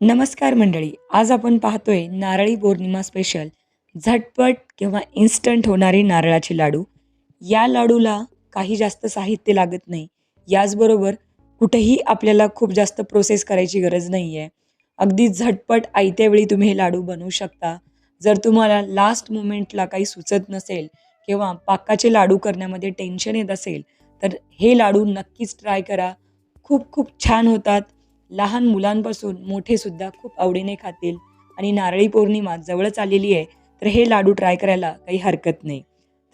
नमस्कार मंडळी आज आपण पाहतोय नारळी पौर्णिमा स्पेशल झटपट किंवा इन्स्टंट होणारे नारळाचे लाडू. या लाडूला काही जास्त साहित्य लागत नाही. याचबरोबर कुठेही आपल्याला खूप जास्त प्रोसेस करायची गरज नाही आहे अगदी झटपट आयत्या वेळी तुम्ही हे लाडू बनवू शकता. जर तुम्हाला लास्ट मुमेंटला काही सुचत नसेल किंवा पाकाचे लाडू करण्यामध्ये टेन्शन येत असेल तर हे लाडू नक्कीच ट्राय करा. खूप खूप छान होतात. लहान मुलांपासून मोठेसुद्धा खूप आवडीने खातील आणि नारळी पौर्णिमा जवळच आलेली आहे तर हे लाडू ट्राय करायला काही हरकत नाही.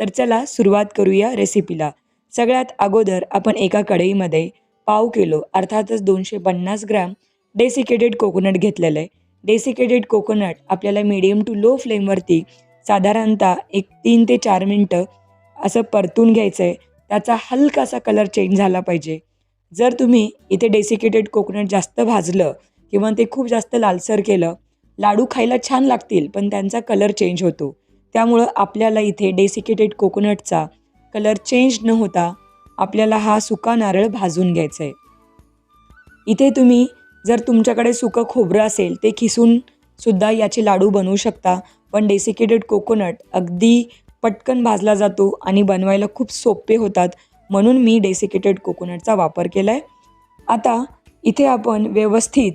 तर चला सुरुवात करूया रेसिपीला सगळ्यात अगोदर आपण एका कढईमध्ये पाव किलो अर्थातच दोनशे पन्नास ग्रॅम डेसिकेटेड कोकोनट घेतलेलं आहे. डेसिकेटेड कोकोनट आपल्याला मीडियम टू लो फ्लेमवरती साधारणतः एक तीन ते चार मिनटं असं परतून घ्यायचं आहे त्याचा हलकासा कलर चेंज झाला पाहिजे. जर तुम्ही इथे डेसिकेटेड कोकोनट जास्त भाजलं किंवा ते खूप जास्त लालसर केलं लाडू खायला छान लागतील पण त्यांचा कलर चेंज होतो. त्यामुळं आपल्याला इथे डेसिकेटेड कोकोनटचा कलर चेंज न होता आपल्याला हा सुका नारळ भाजून घ्यायचा आहे इथे तुम्ही जर तुमच्याकडे सुकं खोबरं असेल ते खिसून सुद्धा याचे लाडू बनवू शकता पण डेसिकेटेड कोकोनट अगदी पटकन भाजला जातो आणि बनवायला खूप सोपे होतात. म्हणून मी डेसिकेटेड कोकोनटचा वापर केला आहे आता इथे आपण व्यवस्थित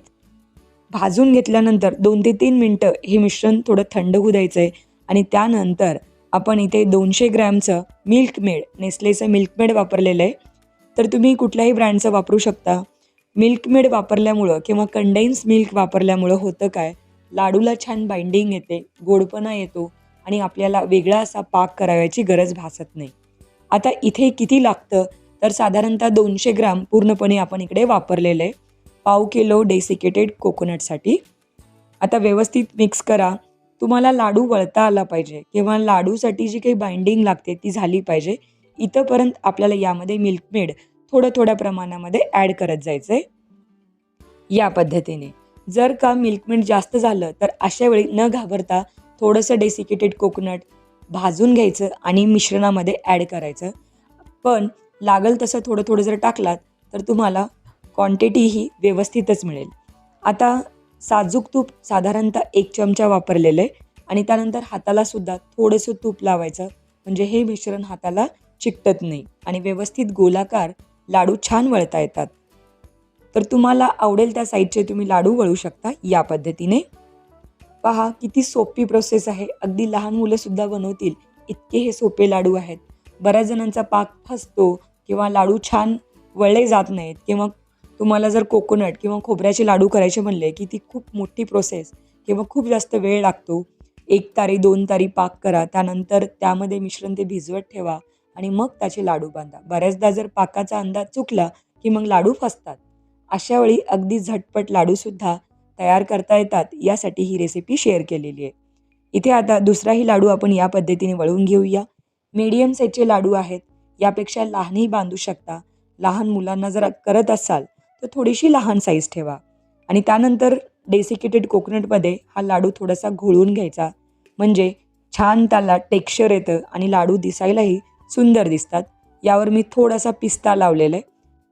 भाजून घेतल्यानंतर दोन ते तीन मिनटं हे मिश्रण थोडं थंड होऊ द्यायचं आहे आणि त्यानंतर आपण इथे दोनशे ग्रॅमचं मिल्कमेड नेस्लेचं मिल्कमेड वापरलेलं आहे. तर तुम्ही कुठल्याही ब्रँडचं वापरू शकता. मिल्कमेड वापरल्यामुळं किंवा कंडेन्स मिल्क वापरल्यामुळं होतं काय? लाडूला छान बाइंडिंग येते गोडपणा येतो आणि आपल्याला वेगळा असा पाक करावयाची गरज भासत नाही. आता इथे किती लागतं? तर साधारणतः दोनशे ग्राम पूर्णपणे आपण इकडे वापरलेलं आहे. पाव किलो डेसिकेटेड कोकोनटसाठी. आता व्यवस्थित मिक्स करा. तुम्हाला लाडू वळता आला पाहिजे किंवा लाडूसाठी जी काही बाइंडिंग लागते ती झाली पाहिजे. इथंपर्यंत आपल्याला यामध्ये मिल्कमेड थोडं थोड्या थोड्या प्रमाणामध्ये ॲड करत जायचं आहे या पद्धतीने. जर का मिल्कमेड जास्त झालं तर अशा वेळी न घाबरता थोडंसं डेसिकेटेड कोकोनट भाजून घ्यायचं आणि मिश्रणामध्ये ॲड करायचं. पण लागल तसं थोडं थोडं जर टाकलात तर तुम्हाला क्वांटिटी ही व्यवस्थितच मिळेल. आता साजूक तूप साधारणतः एक चमचा वापरलेलं आहे आणि त्यानंतर हातालासुद्धा थोडंसं तूप लावायचं. म्हणजे हे मिश्रण हाताला चिकटत नाही आणि व्यवस्थित गोलाकार लाडू छान वळता येतात. तर तुम्हाला आवडेल त्या साईडचे तुम्ही लाडू वळू शकता या पद्धतीने. पहा किती सोपी प्रोसेस आहे. अगदी लहान मुलंसुद्धा बनवतील. इतके हे सोपे लाडू आहेत. बऱ्याच जणांचा पाक फसतो किंवा लाडू छान वळले जात नाहीत किंवा तुम्हाला जर कोकोनट किंवा खोबऱ्याचे लाडू करायचे म्हणले की ती खूप मोठी प्रोसेस किंवा खूप जास्त वेळ लागतो एक तारी दोन तारी पाक करा त्यानंतर त्यामध्ये मिश्रण ते भिजवत ठेवा आणि मग त्याचे लाडू बांधा. बऱ्याचदा जर पाकाचा अंदाज चुकला की मग लाडू फसतात. अशावेळी अगदी झटपट लाडूसुद्धा तयार करता येतात यासाठी ही रेसिपी शेअर केलेली आहे. इथे आता दुसराही लाडू आपण या पद्धतीने वळवून घेऊया. मीडियम साईजचे लाडू आहेत यापेक्षा लहानही बांधू शकता. लहान मुलांना जर करत असाल तर थोडीशी लहान साईज ठेवा. आणि त्यानंतर डेसिकेटेड कोकोनटमध्ये हा लाडू थोडासा घोळून घ्यायचा. म्हणजे छान त्याला टेक्स्चर येतं आणि लाडू दिसायलाही सुंदर दिसतात. यावर मी थोडासा पिस्ता लावलेला आहे.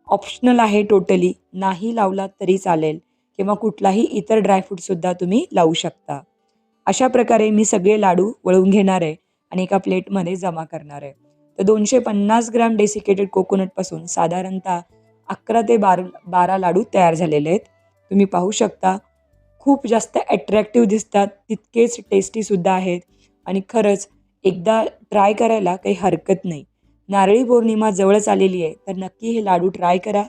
ऑप्शनल आहे टोटली नाही लावला तरी चालेल. किंवा कुठलाही इतर ड्रायफ्रूटसुद्धा तुम्ही लावू शकता. अशा प्रकारे मी सगळे लाडू वळवून घेणार आहे आणि एका प्लेटमध्ये जमा करणार आहे. तर दोनशे पन्नास ग्रॅम डेसिकेटेड कोकोनटपासून साधारणतः अकरा ते बार बारा लाडू तयार झालेले आहेत. तुम्ही पाहू शकता खूप जास्त ॲट्रॅक्टिव्ह दिसतात तितकेच टेस्टीसुद्धा आहेत आणि खरंच एकदा ट्राय करायला काही हरकत नाही. नारळी पौर्णिमा जवळच आलेली आहे तर नक्की हे लाडू ट्राय करा.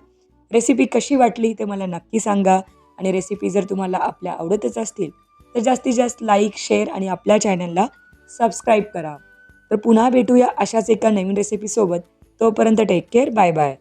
रेसिपी कशी वाटली ते मला नक्की सांगा. आणि रेसिपी जर तुम्हाला आपल्या आवडतच असतील तर जास्तीत जास्त लाईक शेअर आणि आपल्या चॅनलला सबस्क्राईब करा. तर पुन्हा भेटूया अशाच एका नवीन रेसिपीसोबत तोपर्यंत टेक केअर बाय बाय